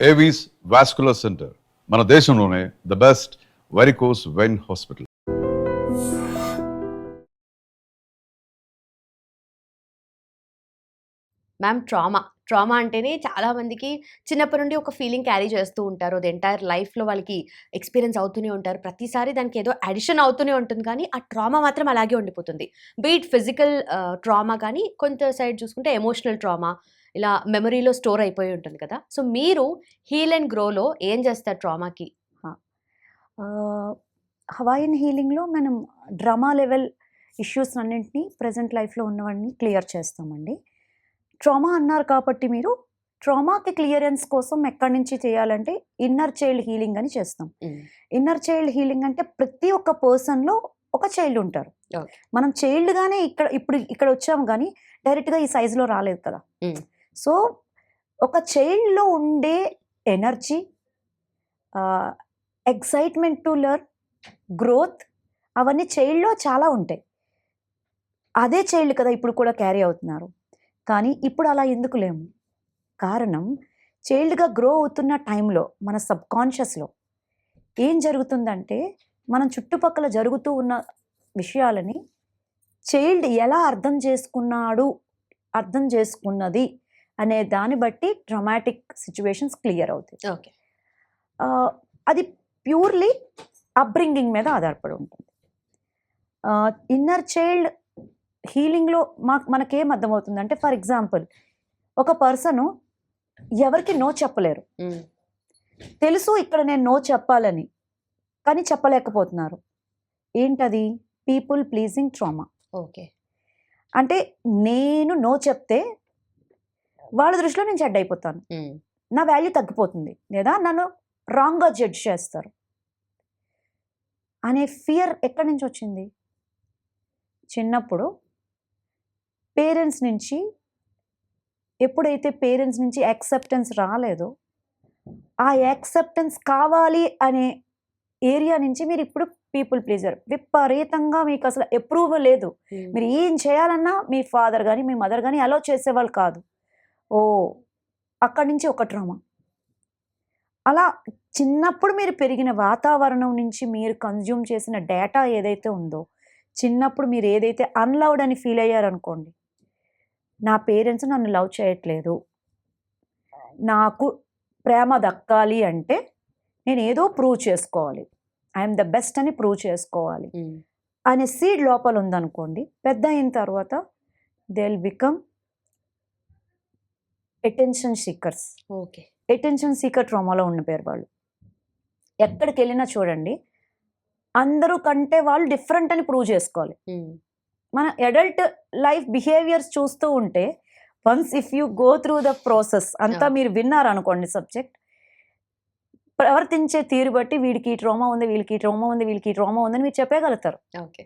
Avis vascular centre మన దేశంలోనే the best varicose vein hospital ma'am trauma trauma అంటేనే చాలా మందికి చిన్నప్పటి నుండి ఒక ఫీలింగ్ క్యారీ చేస్తూ ఉంటారు. అది ఎంటైర్ లైఫ్లో వాళ్ళకి ఎక్స్పీరియన్స్ అవుతూనే ఉంటారు. ప్రతిసారి దానికి ఏదో అడిషన్ అవుతూనే ఉంటుంది. కానీ ఆ ట్రామా మాత్రం అలాగే ఉండిపోతుంది. బీట్ ఫిజికల్ ట్రామా కానీ కొంత సైడ్ చూసుకుంటే ఎమోషనల్ ట్రామా ఇలా మెమరీలో స్టోర్ అయిపోయి ఉంటుంది కదా. సో మీరు హీల్ అండ్ గ్రోలో ఏం చేస్తారు ట్రామాకి? హవాయిన్ హీలింగ్లో మనం డ్రామా లెవెల్ ఇష్యూస్ అన్నింటినీ ప్రజెంట్ లైఫ్లో ఉన్నవన్నీ క్లియర్ చేస్తామండి. ట్రామా అన్నారు కాబట్టి మీరు ట్రామాకి క్లియరెన్స్ కోసం ఎక్కడి నుంచి చేయాలంటే ఇన్నర్ చైల్డ్ హీలింగ్ అని చేస్తాం. ఇన్నర్ చైల్డ్ హీలింగ్ అంటే ప్రతి ఒక్క పర్సన్లో ఒక చైల్డ్ ఉంటారు. మనం చైల్డ్గానే ఇక్కడ ఇప్పుడు ఇక్కడ వచ్చాము కానీ డైరెక్ట్గా ఈ సైజులో రాలేదు కదా. సో ఒక చైల్డ్లో ఉండే energy excitement to learn growth అవన్నీ చైల్డ్లో చాలా ఉంటాయి. అదే చైల్డ్ కదా ఇప్పుడు కూడా క్యారీ అవుతున్నారు. కానీ ఇప్పుడు అలా ఎందుకు లేము? కారణం చైల్డ్గా గ్రో అవుతున్న టైంలో మన సబ్కాన్షియస్లో ఏం జరుగుతుందంటే మనం చుట్టుపక్కల జరుగుతూ ఉన్న విషయాలని చైల్డ్ ఎలా అర్థం చేసుకున్నాడు అర్థం చేసుకున్నది అనే దాన్ని బట్టి డ్రమాటిక్ సిచ్యువేషన్స్ క్లియర్ అవుతాయి. ఓకే. అది ప్యూర్లీ అప్బ్రింగింగ్ మీద ఆధారపడి ఉంటుంది. ఇన్నర్ చైల్డ్ హీలింగ్లో మా మనకేం అర్థమవుతుంది అంటే ఫర్ ఎగ్జాంపుల్ ఒక పర్సను ఎవరికి నో చెప్పలేరు. తెలుసు ఇక్కడ నేను నో చెప్పాలని కానీ చెప్పలేకపోతున్నారు. ఏంటది? People pleasing trauma okay. అంటే నేను నో చెప్తే వాళ్ళ దృష్టిలో నేను చెడ్డ అయిపోతాను. నా వాల్యూ తగ్గిపోతుంది. లేదా నన్ను రాంగ్గా జడ్జ్ చేస్తారు. అనే ఫియర్ ఎక్కడి నుంచి వచ్చింది? చిన్నప్పుడు పేరెంట్స్ నుంచి ఎప్పుడైతే పేరెంట్స్ నుంచి యాక్సెప్టెన్స్ రాలేదో ఆ యాక్సెప్టెన్స్ కావాలి అనే ఏరియా నుంచి మీరు ఇప్పుడు పీపుల్ ప్లీజర్ విపరీతంగా మీకు అసలు అప్రూవల్ లేదు. మీరు ఏం చేయాలన్నా మీ ఫాదర్ కానీ మీ మదర్ కానీ అలో చేసేవాళ్ళు కాదు. ఓ అక్కడి నుంచి ఒక ట్రామా. అలా చిన్నప్పుడు మీరు పెరిగిన వాతావరణం నుంచి మీరు కన్జ్యూమ్ చేసిన డేటా ఏదైతే ఉందో చిన్నప్పుడు మీరు ఏదైతే అన్లవ్డ్ అని ఫీల్ అయ్యారనుకోండి నా పేరెంట్స్ నన్ను లవ్ చేయట్లేదు. నాకు ప్రేమ దక్కాలి అంటే నేను ఏదో ప్రూవ్ చేసుకోవాలి. ఐఎమ్ ద బెస్ట్ అని ప్రూవ్ చేసుకోవాలి. అనే సీడ్ లోపల ఉందనుకోండి పెద్ద అయిన తర్వాత they will become attention seekers okay. Attention seeker ట్రామాలో ఉన్న పేరు వాళ్ళు. ఎక్కడికి వెళ్ళినా చూడండి అందరూ కంటే వాళ్ళు డిఫరెంట్ అని ప్రూవ్ చేసుకోవాలి. మన అడల్ట్ లైఫ్ బిహేవియర్స్ చూస్తూ ఉంటే once if you go through the process అంతా. మీరు విన్నారు అనుకోండి సబ్జెక్ట్ ప్రవర్తించే తీరు బట్టి వీడికి ట్రోమా ఉంది వీళ్ళకి ట్రోమా ఉంది వీళ్ళకి ట్రోమా ఉందని మీరు చెప్పగలుగుతారు. ఓకే.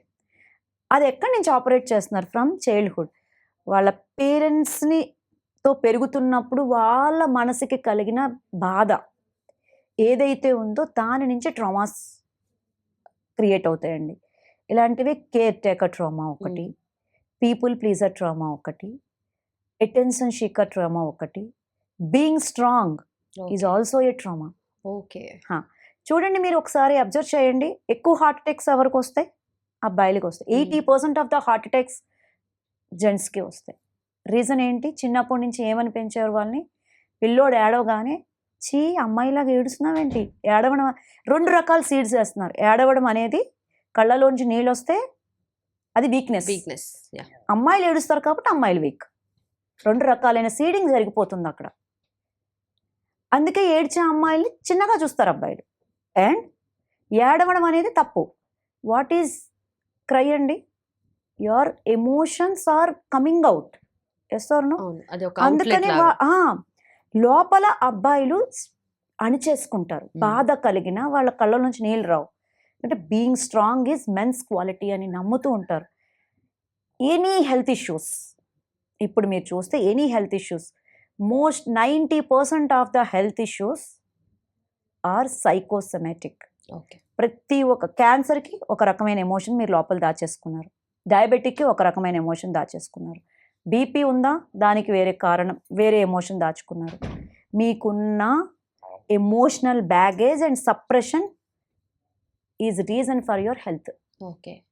అది ఎక్కడి నుంచి ఆపరేట్ చేస్తున్నారు? ఫ్రమ్ చైల్డ్హుడ్ వాళ్ళ పేరెంట్స్ని తో పెరుగుతున్నప్పుడు వాళ్ళ మనసుకి కలిగిన బాధ ఏదైతే ఉందో దాని నుంచి ట్రామాస్ క్రియేట్ అవుతాయండి. ఇలాంటివి కేర్ టేకర్ ట్రామా ఒకటి పీపుల్ ప్లీజర్ ట్రామా ఒకటి అటెన్షన్ షీకర్ ట్రామా ఒకటి being strong is also a trauma. Okay. చూడండి మీరు ఒకసారి అబ్జర్వ్ చేయండి. ఎక్కువ హార్ట్ అటాక్స్ ఎవరికి వస్తాయి? అబ్బాయిలకి వస్తాయి. Eighty percent of the heart attacks జెంట్స్కి వస్తాయి. రీజన్ ఏంటి? చిన్నప్పటి నుంచి ఏమని పెంచారు వాళ్ళని? పిల్లోడు ఏడవగానే చీ అమ్మాయిలాగా ఏడుస్తున్నావేంటి? ఏడవడం రెండు రకాల సీడ్స్ వేస్తున్నారు. ఏడవడం అనేది కళ్ళలోంచి నీళ్ళు వస్తే అది వీక్నెస్ వీక్నెస్ యా అమ్మాయిలు ఏడుస్తారు కాబట్టి అమ్మాయిలు వీక్ రెండు రకాలైన సీడింగ్ జరిగిపోతుంది అక్కడ. అందుకే ఏడ్చే అమ్మాయిల్ని చిన్నగా చూస్తారు అబ్బాయిలు. అండ్ ఏడవడం అనేది తప్పు. వాట్ ఈజ్ క్రై అండి? Your emotions are coming out yes or no అవును. అది ఒక అందుకనే లోపల అబ్బాయిలు అణిచేసుకుంటారు. బాధ కలిగిన వాళ్ళ కళ్ళ నుంచి నీళ్ళు రావు. అంటే being strong is men's quality అని నమ్ముతూ ఉంటారు. ఎనీ హెల్త్ ఇష్యూస్ ఇప్పుడు మీరు చూస్తే any health issues most ninety percent of the health issues are psychosomatic okay ప్రతి ఒక్క క్యాన్సర్కి ఒక రకమైన ఎమోషన్ మీరు లోపల దాచేసుకున్నారు. డయాబెటిక్కి ఒక రకమైన ఎమోషన్ దాచేసుకున్నారు. బీపీ ఉందా? దానికి వేరే కారణం వేరే ఎమోషన్ దాచుకున్నారు. మీకున్న emotional baggage and suppression is reason for your health. Okay.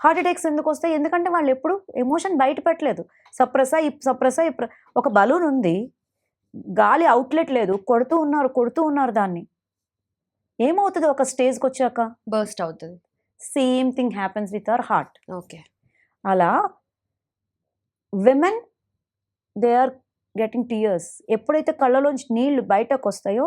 Heart attacks ఎందుకు వస్తాయి? ఎందుకంటే వాళ్ళు ఎప్పుడు ఎమోషన్ బయట పెట్టలేదు. సప్రెసా సప్రెసా ఒక బలూన్ ఉంది. గాలి అవుట్లెట్ లేదు. కొడుతూ ఉన్నారు కొడుతూ ఉన్నారు దాన్ని. ఏమవుతుంది ఒక స్టేజ్కి వచ్చాక? బర్స్ట్ అవుతుంది. Same thing happens with our heart. Okay. అలా women they are getting tears ఎప్పుడైతే కళ్ళలోంచి నీళ్ళు బయటకు వస్తాయో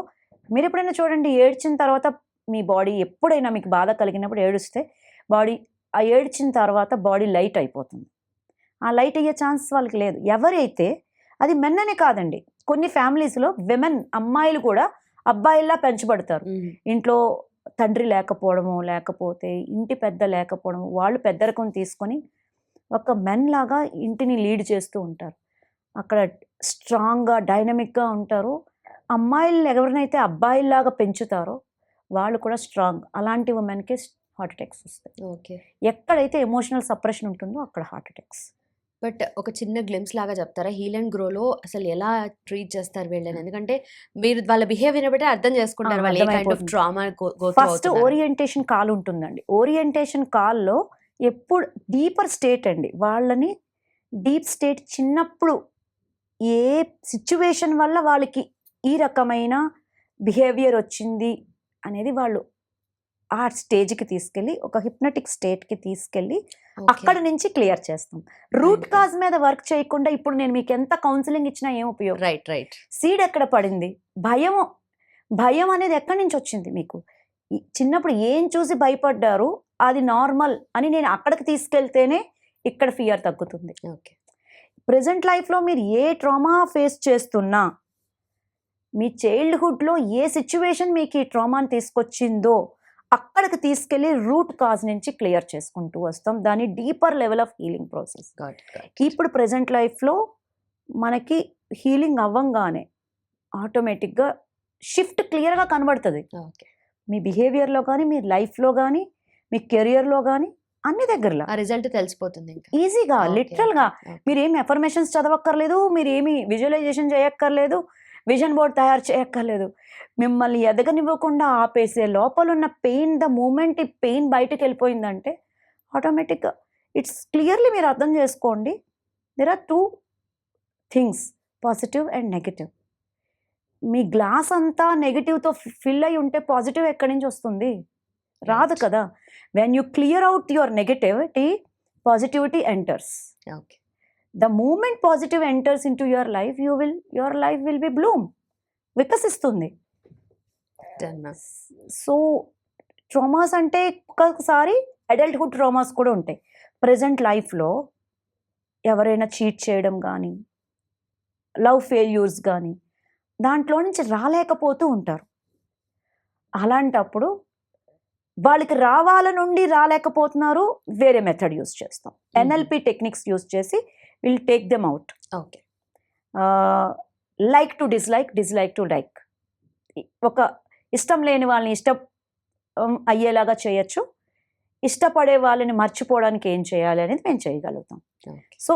మీరు ఎప్పుడైనా చూడండి ఏడ్చిన తర్వాత మీ బాడీ ఎప్పుడైనా మీకు బాధ కలిగినప్పుడు ఏడుస్తే బాడీ ఆ ఏడ్చిన తర్వాత బాడీ లైట్ అయిపోతుంది. ఆ లైట్ అయ్యే ఛాన్స్ వాళ్ళకి లేదు. ఎవరైతే అది మెన్ననే కాదండి. కొన్ని ఫ్యామిలీస్లో విమెన్ అమ్మాయిలు కూడా అబ్బాయిల్లా పెంచబడతారు. ఇంట్లో తండ్రి లేకపోవడము లేకపోతే ఇంటి పెద్ద లేకపోవడము వాళ్ళు పెద్దరకం తీసుకొని ఒక మెన్ లాగా ఇంటిని లీడ్ చేస్తూ ఉంటారు. అక్కడ స్ట్రాంగ్గా డైనమిక్గా ఉంటారు. అమ్మాయిలు ఎవరినైతే అబ్బాయిల్లాగా పెంచుతారో వాళ్ళు కూడా స్ట్రాంగ్. అలాంటి ఉమెన్కి హార్ట్ అటాక్స్ వస్తాయి. ఓకే. ఎక్కడైతే ఎమోషనల్ సప్రెషన్ ఉంటుందో అక్కడ హార్ట్ అటాక్స్. బట్ ఒక చిన్న గ్లిమ్స్ లాగా చెప్తారా? హీల్ అండ్ గ్రోలో అసలు ఎలా ట్రీట్ చేస్తారు వీళ్ళని? ఎందుకంటే మీరు వాళ్ళ బిహేవియర్ బట్టి అర్థం చేసుకుంటారు వాళ్ళు a kind of. Trauma first orientation call ఉంటుందండి. ఓరియంటేషన్ కాల్లో ఎప్పుడు డీపర్ స్టేట్ అండి. వాళ్ళని డీప్ స్టేట్ చిన్నప్పుడు ఏ సిచ్యువేషన్ వల్ల వాళ్ళకి ఈ రకమైన బిహేవియర్ వచ్చింది అనేది వాళ్ళు ఆ స్టేజ్కి తీసుకెళ్ళి ఒక హిప్నటిక్ స్టేట్కి తీసుకెళ్ళి అక్కడ నుంచి క్లియర్ చేస్తాం. రూట్. కాజ్ మీద వర్క్ చేయకుండా ఇప్పుడు నేను మీకు ఎంత కౌన్సిలింగ్ ఇచ్చినా ఏం ఉపయోగం? Right right. సీడ్ ఎక్కడ పడింది? భయం భయం అనేది ఎక్కడి నుంచి వచ్చింది మీకు? చిన్నప్పుడు ఏం చూసి భయపడ్డారు? అది నార్మల్ అని నేను అక్కడికి తీసుకెళ్తేనే ఇక్కడ ఫియర్ తగ్గుతుంది. ఓకే. ప్రజెంట్ లైఫ్లో మీరు ఏ ట్రామా ఫేస్ చేస్తున్నా మీ చైల్డ్హుడ్లో ఏ సిచ్యువేషన్ మీకు ఈ ట్రామాని తీసుకొచ్చిందో అక్కడికి తీసుకెళ్ళి రూట్ కాజ్ నుంచి క్లియర్ చేసుకుంటూ వస్తాం. దాని deeper level of healing process ఇప్పుడు ప్రజెంట్ లైఫ్లో మనకి హీలింగ్ అవ్వంగానే ఆటోమేటిక్గా షిఫ్ట్ క్లియర్గా కనబడుతుంది. ఓకే. మీ బిహేవియర్లో కానీ మీ లైఫ్లో కానీ మీ కెరియర్లో కానీ అన్ని దగ్గరలో. ఆ రిజల్ట్ తెలిసిపోతుంది ఈజీగా. లిటరల్గా. మీరు ఏమి ఎఫర్మేషన్స్ చదవక్కర్లేదు మీరు ఏమి విజువలైజేషన్ చేయక్కర్లేదు విజన్ బోర్డ్ తయారు చేయక్కర్లేదు. మిమ్మల్ని ఎదగనివ్వకుండా ఆపేసే లోపల ఉన్న పెయిన్ ద మూమెంట్ ఈ పెయిన్ బయటకు వెళ్ళిపోయిందంటే ఆటోమేటిక్గా ఇట్స్ క్లియర్లీ మీరు అర్థం చేసుకోండి. There are two things positive and negative me glass అంతా నెగిటివ్తో ఫిల్ అయి ఉంటే పాజిటివ్ ఎక్కడి నుంచి వస్తుంది? రాదు. కదా. When you clear out your negativity positivity enters okay the moment positive enters into your life you will your life will be bloom వికసిస్తుంది so traumas అంటే ఒక్కొక్కసారి అడల్ట్హుడ్ ట్రామాస్ కూడా ఉంటాయి. ప్రజెంట్ లైఫ్లో ఎవరైనా చీట్ చేయడం కానీ లవ్ ఫెయిల్యూర్స్ కానీ దాంట్లో నుంచి రాలేకపోతూ ఉంటారు. అలాంటప్పుడు వాళ్ళకి రావాలనుండి రాలేకపోతున్నారు వేరే మెథడ్ యూస్ చేస్తాం. ఎన్ఎల్పి టెక్నిక్స్ యూస్ చేసి will take them out okay. Like to dislike dislike to like ఒక ఇష్టం లేని వాళ్ళని ఇష్టం అయ్యేలాగా చేయొచ్చు. ఇష్టపడే వాళ్ళని మర్చిపోవడానికి ఏం చేయాలి అనేది మేము చేయగలుగుతాం. So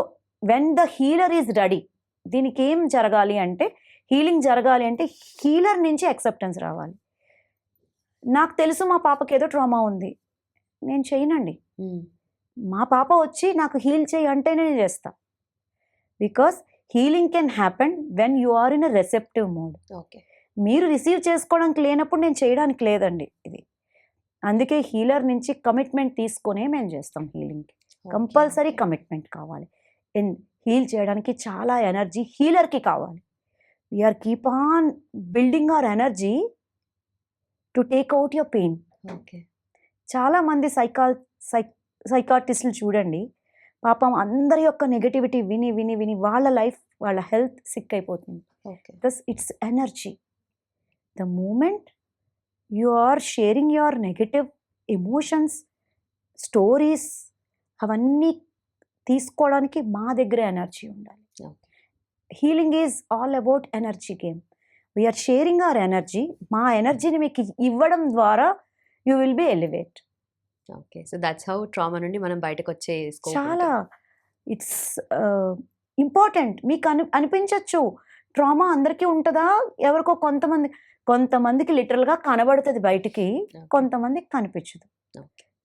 when the healer is ready దీనికి ఏం జరగాలి అంటే హీలింగ్ జరగాలి అంటే హీలర్ నుంచి అక్సెప్టెన్స్ రావాలి. నాకు తెలుసు మా పాపకి ఏదో ట్రామా ఉంది. నేను చేయనండి. మా పాప వచ్చి నాకు హీల్ చేయి అంటేనే నేను చేస్తా. Because healing can happen when you are in a receptive mode. Okay. మీరు రిసీవ్ చేసుకోవడానికి లేనప్పుడు నేను చేయడానికి లేదండి ఇది. అందుకే హీలర్ నుంచి కమిట్మెంట్ తీసుకొనే మేము చేస్తాం హీలింగ్ కంపల్సరీ కమిట్మెంట్ కావాలి. హీల్ చేయడానికి చాలా ఎనర్జీ హీలర్కి కావాలి. We're keep on building our energy to take out your pain okay. చాలామంది సైకాల్ సై సైకాటిస్టులు చూడండి. పాపం అందరి యొక్క నెగటివిటీ విని విని విని వాళ్ళ లైఫ్ వాళ్ళ హెల్త్ సిక్ అయిపోతుంది. Okay. It's energy the moment you are sharing your negative emotions stories అవన్నీ తీసుకోవడానికి మా దగ్గర ఎనర్జీ ఉండాలి. Healing is all about energy game we're sharing our energy మా ఎనర్జీని మీకు ఇవ్వడం ద్వారా you will be elevate okay so that's how trauma నుండి మనం బయటకు వచ్చే చాలా. ఇట్స్ ఇంపార్టెంట్ మీకు అని అనిపించవచ్చు ట్రామా అందరికీ ఉంటుందా? ఎవరికో కొంతమంది కొంతమందికి లిటరల్గా కనబడుతుంది బయటికి. కొంతమందికి కనిపించదు.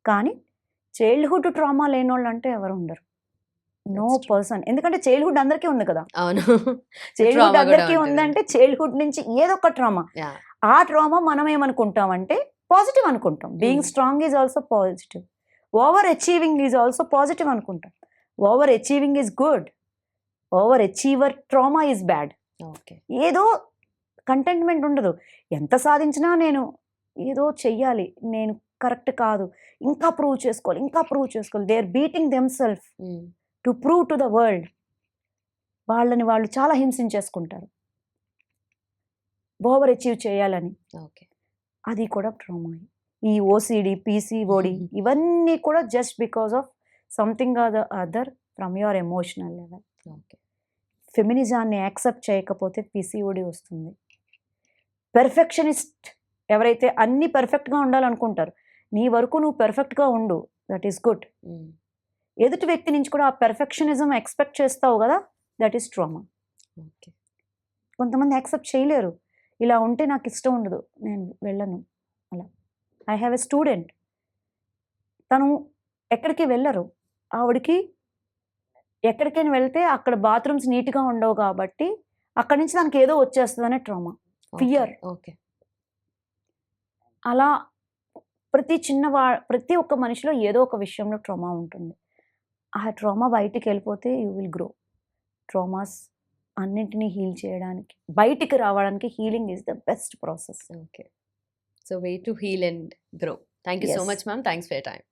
కానీ చైల్డ్హుడ్ ట్రామా లేని వాళ్ళు అంటే ఎవరు ఉండరు. నో. పర్సన్ ఎందుకంటే చైల్డ్హుడ్ అందరికీ ఉంది కదా. అవును. చైల్డ్హుడ్ అందరికీ. ఉందంటే చైల్డ్హుడ్ నుంచి ఏదో ఒక ట్రామా. ఆ ట్రామా మనం ఏమనుకుంటాం అంటే పాజిటివ్ అనుకుంటాం. Being. Strong is also positive overachieving is also positive అనుకుంటాం. Overachieving is good overachiever trauma is bad okay ఏదో కంటెంట్మెంట్ ఉండదు. ఎంత సాధించినా నేను ఏదో చెయ్యాలి. నేను కరెక్ట్ కాదు. ఇంకా ప్రూవ్ చేసుకోవాలి. ఇంకా ప్రూవ్ చేసుకోవాలి. They are beating them self to prove to the world. వాళ్ళని వాళ్ళు చాలా హింసించేసుకుంటారు. ఓవర్ అచీవ్ చేయాలని. ఓకే. అది కూడా ట్రామా. ఈ ఓసిడి పీసీఓడి ఇవన్నీ కూడా just because of something or the other from your emotional level. Okay. ఫెమినిజాన్ని accept చేయకపోతే పీసీఓడి వస్తుంది. పెర్ఫెక్షనిస్ట్ ఎవరైతే అన్ని పర్ఫెక్ట్గా ఉండాలనుకుంటారు నీ వరకు నువ్వు పెర్ఫెక్ట్గా ఉండు దట్ ఈస్ గుడ్. ఎదుటి వ్యక్తి నుంచి కూడా ఆ పెర్ఫెక్షనిజం ఎక్స్పెక్ట్ చేస్తావు కదా దట్ ఈస్ ట్రామా ఓకే. కొంతమంది యాక్సెప్ట్ చేయలేరు. ఇలా ఉంటే నాకు ఇష్టం ఉండదు నేను వెళ్ళను అలా. ఐ హ్యావ్ ఎ స్టూడెంట్ తను ఎక్కడికి వెళ్ళరు. ఆవిడకి ఎక్కడికైనా వెళ్తే అక్కడ బాత్రూమ్స్ నీట్గా ఉండవు కాబట్టి అక్కడి నుంచి దానికి ఏదో వచ్చేస్తుందనే ట్రామా Fear. ఓకే. అలా ప్రతి చిన్న వా ప్రతి ఒక్క మనిషిలో ఏదో ఒక విషయంలో ట్రామా ఉంటుంది. ఆ ట్రామా బయటికి వెళ్ళిపోతే యూ విల్ గ్రో ట్రామాస్ అన్నింటినీ హీల్ చేయడానికి బయటికి రావడానికి healing is the best process okay so way to heal and grow thank you so. Much ma'am thanks for time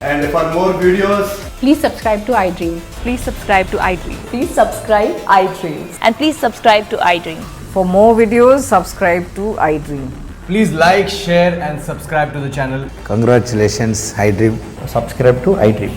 And for more videos, Please subscribe to iDream. Please subscribe to iDream. Please subscribe iDreams. And please subscribe to iDream. For more videos, subscribe to iDream. please like, share, and subscribe to the channel. Congratulations, iDream. subscribe to iDream.